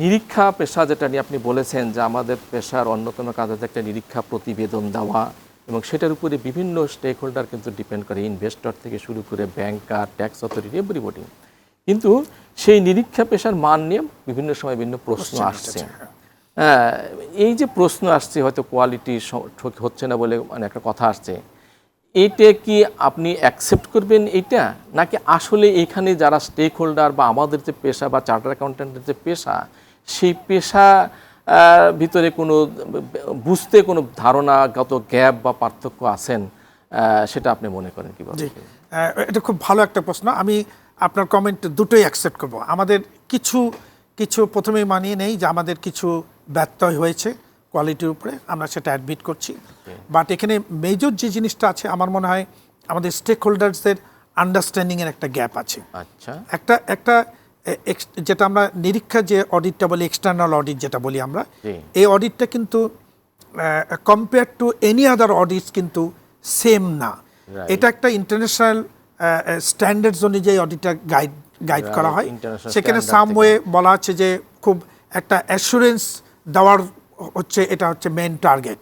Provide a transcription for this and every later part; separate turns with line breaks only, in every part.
নিরীক্ষা পেশা যেটা নিয়ে আপনি বলেছেন যে আমাদের পেশার অন্যতম কাজ হচ্ছে একটা নিরীক্ষা প্রতিবেদন দেওয়া এবং সেটার উপরে বিভিন্ন স্টেক হোল্ডার কিন্তু ডিপেন্ড করে ইনভেস্টর থেকে শুরু করে ব্যাংকার ট্যাক্স অথরিটি এভরিবডি কিন্তু সেই নিরীক্ষা পেশার মান নিয়ে বিভিন্ন সময় বিভিন্ন প্রশ্ন আসছে। হ্যাঁ, এই যে প্রশ্ন আসছে হয়তো কোয়ালিটি হচ্ছে না বলে মানে একটা কথা আসছে। এইটা কি আপনি অ্যাকসেপ্ট করবেন এইটা? নাকি আসলে এখানে যারা স্টেক হোল্ডার বা আমাদের যে পেশা বা চার্টার অ্যাকাউন্টেন্টের যে পেশা সেই পেশা ভিতরে কোনো বুঝতে কোনো ধারণাগত গ্যাপ বা পার্থক্য আছেন সেটা আপনি মনে করেন কি
এটা খুব ভালো একটা প্রশ্ন। আমি আপনার কমেন্ট দুটোই অ্যাকসেপ্ট করব। আমাদের কিছু কিছু প্রথমেই মানিয়ে নেই যে আমাদের কিছু ব্যত্যয় হয়েছে কোয়ালিটির উপরে আমরা সেটা অ্যাডমিট করছি। বাট এখানে মেজর যে জিনিসটা আছে আমার মনে হয় আমাদের স্টেক হোল্ডার্সদের আন্ডারস্ট্যান্ডিংয়ের একটা গ্যাপ আছে।
আচ্ছা।
একটা একটা যেটা আমরা নিরীক্ষা যে অডিটটা বলি এক্সটার্নাল অডিট যেটা বলি আমরা এই অডিটটা কিন্তু compare to any other audits কিন্তু সেম না। এটা একটা ইন্টারন্যাশনাল স্ট্যান্ডার্ডস অনুযায়ী অডিটটা গাইড গাইড করা হয়। সেখানে
standard
সাম ওয়ে বলা আছে যে খুব একটা অ্যাসুরেন্স দেওয়ার হচ্ছে এটা হচ্ছে মেন টার্গেট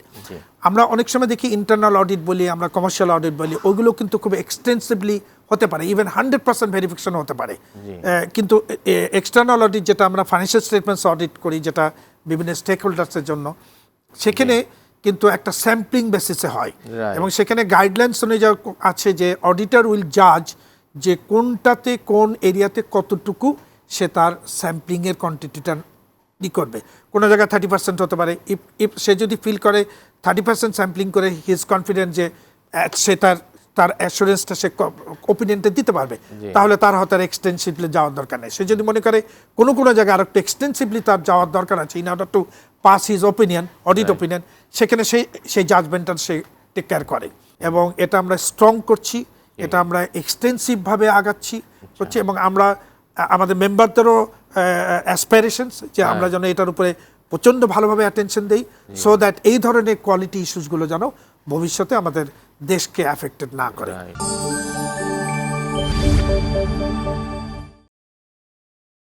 আমরা অনেক সময় দেখি ইন্টারনাল অডিট বলি আমরা কমার্শিয়াল অডিট বলি ওগুলো কিন্তু খুব এক্সটেন্সিভলি হতে পারে ইভেন হান্ড্রেড পার্সেন্ট ভেরিফিকেশন হতে পারে। কিন্তু এক্সটার্নাল অডিট যেটা আমরা ফাইন্যান্সিয়াল স্টেটমেন্টস অডিট করি যেটা বিভিন্ন স্টেক হোল্ডার্সের জন্য সেখানে কিন্তু একটা স্যাম্পলিং বেসিসে হয়। এবং সেখানে গাইডলাইন্স অনুযায়ী আছে যে অডিটর উইল জাজ যে কোনটাতে কোন এরিয়াতে কতটুকু সে তার স্যাম্পলিংয়ের কোয়ান্টিটিটা ই করবে। কোনো জায়গায় থার্টি পার্সেন্ট হতে পারে ইফ ইফ সে যদি ফিল করে থার্টি পার্সেন্ট স্যাম্পলিং করে হি ইজ কনফিডেন্ট যে সে তার তার অ্যাসুরেন্সটা সে ওপিনিয়নটা দিতে পারবে। তাহলে তার হয়তো এক্সটেন্সিভলি যাওয়ার দরকার নেই। সে যদি মনে করে কোনো কোনো জায়গায় আর একটু এক্সটেন্সিভলি তার যাওয়ার দরকার আছে in order to pass his opinion audit opinion সেখানে সেই সেই জাজমেন্টটা সে টেক কেয়ার করে। এবং এটা আমরা স্ট্রং করছি এটা আমরা এক্সটেন্সিভভাবে আগাচ্ছি করছি এবং আমরা আমাদের মেম্বারদেরও অ্যাসপাইরেশনস যে আমরা যেন এটার উপরে প্রচণ্ড ভালোভাবে অ্যাটেনশন দেই সো দ্যাট এই ধরনের কোয়ালিটি ইস্যুসগুলো যেন ভবিষ্যতে আমাদের দেশকে অ্যাফেক্টেড না করে.